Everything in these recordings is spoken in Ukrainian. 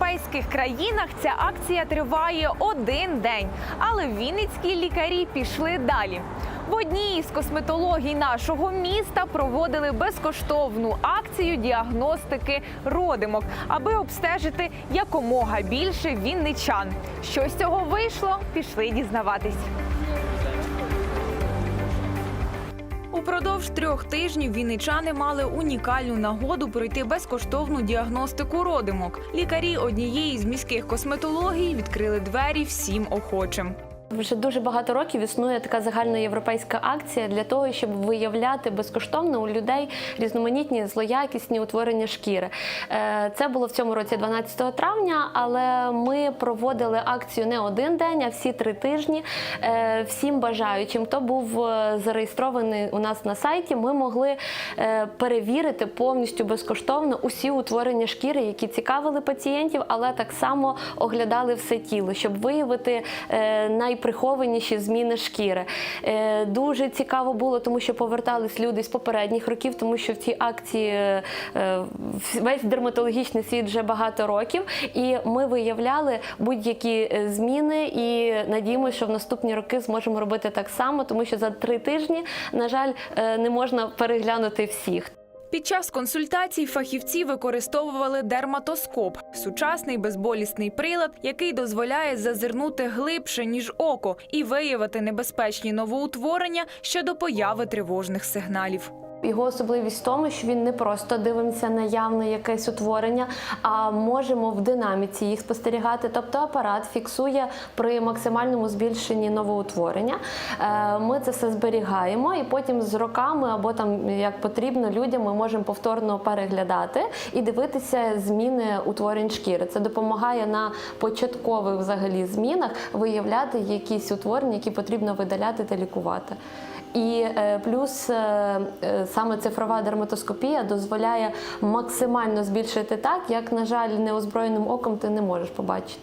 європейських країнах ця акція триває один день, але вінницькі лікарі пішли далі. В одній із косметологій нашого міста проводили безкоштовну акцію діагностики родимок, аби обстежити якомога більше вінничан. Що з цього вийшло? Пішли дізнаватись. Упродовж трьох тижнів вінничани мали унікальну нагоду пройти безкоштовну діагностику родимок. Лікарі однієї з міських косметологій відкрили двері всім охочим. Вже дуже багато років існує така загальноєвропейська акція для того, щоб виявляти безкоштовно у людей різноманітні злоякісні утворення шкіри. Е, Це було в цьому році 12 травня, але ми проводили акцію не один день, а всі три тижні. Е, Всім бажаючим, хто був е, зареєстрований у нас на сайті, ми могли перевірити повністю безкоштовно усі утворення шкіри, які цікавили пацієнтів, але так само оглядали все тіло, щоб виявити е, найприхованіші зміни шкіри. Е, Дуже цікаво було, тому що повертались люди з попередніх років, тому що в цій акції е, е, весь дерматологічний світ вже багато років, і ми виявляли будь-які зміни і надіємося, що в наступні роки зможемо робити так само, тому що за три тижні, на жаль, не можна переглянути всіх. Під час консультацій фахівці використовували дерматоскоп сучасний безболісний прилад, який дозволяє зазирнути глибше ніж око і виявити небезпечні новоутворення щодо появи тривожних сигналів. Його особливість в тому, що він не просто дивимося на явне якесь утворення, а можемо в динаміці їх спостерігати. Тобто апарат фіксує при максимальному збільшенні новоутворення. Е, Ми це все зберігаємо, і потім з роками або там як потрібно людям ми можемо повторно переглядати і дивитися зміни утворень шкіри. Це допомагає на початкових взагалі змінах виявляти якісь утворення, які потрібно видаляти та лікувати. І е, плюс е, е, саме цифрова дерматоскопія дозволяє максимально збільшити так, як, на жаль, неозброєним оком ти не можеш побачити.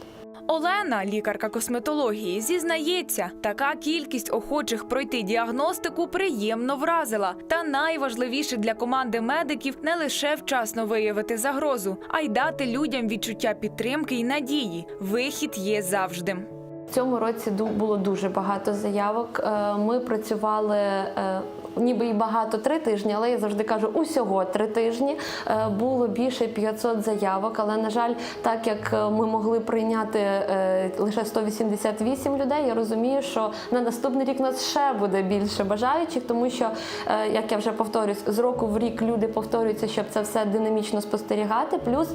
Олена, лікарка косметології, зізнається, така кількість охочих пройти діагностику приємно вразила. Та найважливіше для команди медиків не лише вчасно виявити загрозу, а й дати людям відчуття підтримки і надії. Вихід є завжди. В цьому році було дуже багато заявок. Е, Ми працювали е, ніби і багато три тижні, але я завжди кажу усього три тижні. Е, Було більше 500 заявок, але на жаль, так як ми могли прийняти лише 188 людей, я розумію, що на наступний рік нас ще буде більше бажаючих, тому що, як я вже повторюсь, з року в рік люди повторюються, щоб це все динамічно спостерігати. Плюс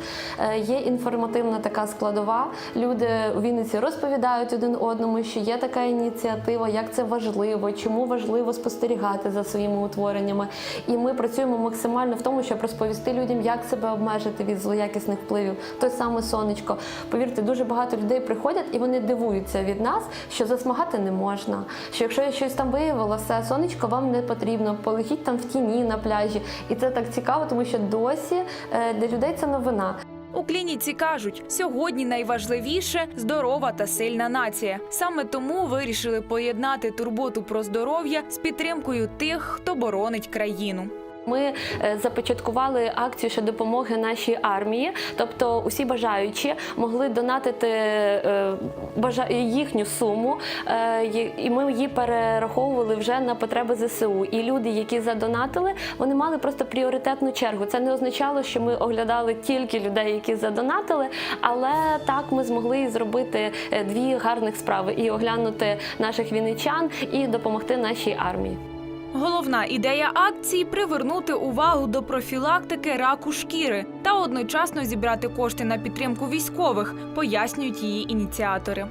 є інформативна така складова. Люди у Вінниці розповідають один одному, що є така ініціатива, як це важливо, чому важливо спостерігати за своїми утвореннями. І ми працюємо максимально в тому, щоб розповісти людям, як себе обмежити від злоякісних впливів. Той саме сонечко. Повірте, дуже багато людей приходять і вони дивуються від нас, що засмагати не можна. Що якщо я щось там виявила, все сонечко вам не потрібно. Полежіть там в тіні на пляжі. І це так цікаво, тому що досі е, для людей це новина. У клініці кажуть, сьогодні найважливіше здорова та сильна нація. Саме тому вирішили поєднати турботу про здоров'я з підтримкою тих, хто боронить країну. Ми е, започаткували акцію ще допомоги нашій армії, тобто усі бажаючі могли донатити е, їхню суму, е, і ми її перераховували вже на потреби ЗСУ. І люди, які задонатили, вони мали просто пріоритетну чергу. Це не означало, що ми оглядали тільки людей, які задонатили, але так ми змогли зробити дві гарних справи: і оглянути наших вінничан, і допомогти нашій армії. Головна ідея акції привернути увагу до профілактики раку шкіри та одночасно зібрати кошти на підтримку військових, пояснюють її ініціатори.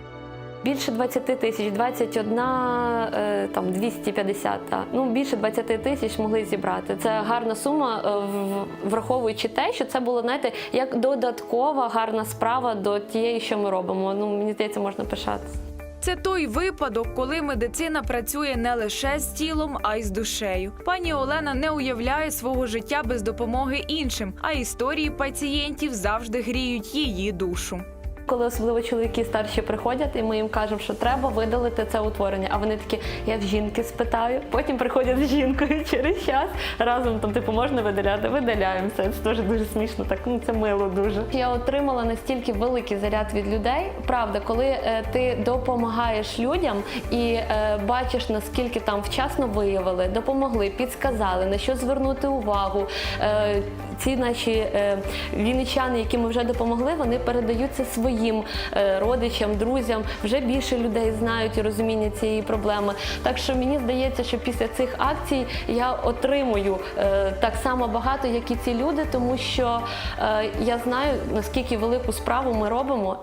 Більше 20 тисяч, 21, е, там 250, та. ну більше 20 тисяч могли зібрати. Це гарна сума, е, враховуючи те, що це було, знаєте, як додаткова гарна справа до тієї, що ми робимо. Ну мені здається, можна пишатися. Це той випадок, коли медицина працює не лише з тілом, а й з душею. Пані Олена не уявляє свого життя без допомоги іншим, а історії пацієнтів завжди гріють її душу. Коли особливо чоловіки старші приходять, і ми їм кажемо, що треба видалити це утворення. А вони такі, я в жінки спитаю. Потім приходять з жінкою через час. Разом там типу можна видаляти, видаляємо це. Теж дуже смішно. Так ну це мило дуже. Я отримала настільки великий заряд від людей. Правда, коли е, ти допомагаєш людям і е, бачиш наскільки там вчасно виявили, допомогли, підсказали на що звернути увагу. Е, ці наші е, вінничани, які ми вже допомогли, вони передаються своїм е, родичам, друзям. Вже більше людей знають і розуміння цієї проблеми. Так що мені здається, що після цих акцій я отримую е, так само багато, як і ці люди, тому що е, я знаю наскільки велику справу ми робимо.